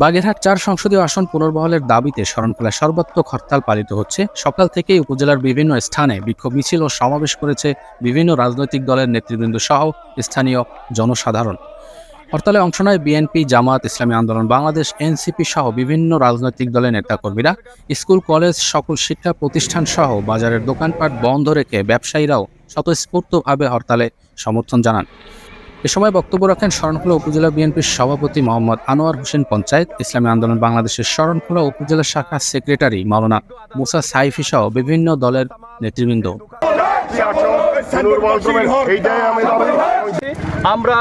বাগেরহাট চার সংসদীয় আসন পুনর্বহলের দাবিতে শরণখোলায় সর্বাত্মক হরতাল পালিত হচ্ছে। সকাল থেকেই উপজেলার বিভিন্ন স্থানে বিক্ষোভ মিছিল ও সমাবেশ করেছে বিভিন্ন রাজনৈতিক দলের নেতৃবৃন্দ সহ স্থানীয় জনসাধারণ। হরতালে অংশ নেয় বিএনপি, জামাত, ইসলামী আন্দোলন, বাংলাদেশ, এনসিপি সহ বিভিন্ন রাজনৈতিক দলের নেতাকর্মীরা। স্কুল, কলেজ, সকল শিক্ষা প্রতিষ্ঠান সহ বাজারের দোকানপাট বন্ধ রেখে ব্যবসায়ীরাও স্বতঃস্ফূর্তভাবে হরতালে সমর্থন জানান। এ সময় বক্তব্য রাখেন শরণখোলা উপজেলা বিএনপির সভাপতি মোহাম্মদ আনোয়ার হোসেন পঞ্চায়েত ইসলামী আন্দোলন বাংলাদেশের শরণখোলা উপজেলা শাখা সেক্রেটারি মাওলানা মুসা সাইফি সহ বিভিন্ন দলের নেতৃবৃন্দ। আমরা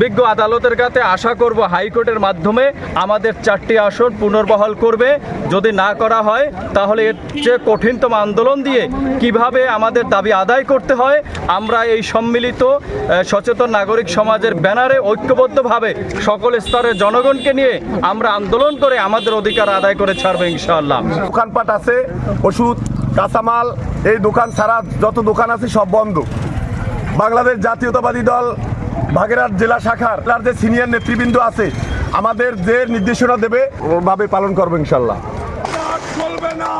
বিজ্ঞ আদালতের কাছে আশা করব হাইকোর্টের মাধ্যমে আমাদের চারটি আসন পুনর্বহাল করবে। যদি না করা হয়, তাহলে এর চেয়ে কঠিনতম আন্দোলন দিয়ে কীভাবে আমাদের দাবি আদায় করতে হয়, আমরা এই সম্মিলিত সচেতন নাগরিক সমাজের ব্যানারে ঐক্যবদ্ধভাবে সকল স্তরের জনগণকে নিয়ে আমরা আন্দোলন করে আমাদের অধিকার আদায় করে ছাড়বো ইনশাআল্লাহ। দোকানপাট আছে, ওষুধ, কাঁচামাল, এই দোকান ছাড়া যত দোকান আছে সব বন্ধ। বাংলাদেশ জাতীয়তাবাদী দল বাগেরহাট জেলা শাখার যে সিনিয়র নেতৃবৃন্দ আছে, আমাদের যে নির্দেশনা দেবে, ওভাবে পালন করব ইনশাল্লাহ। চলবে না।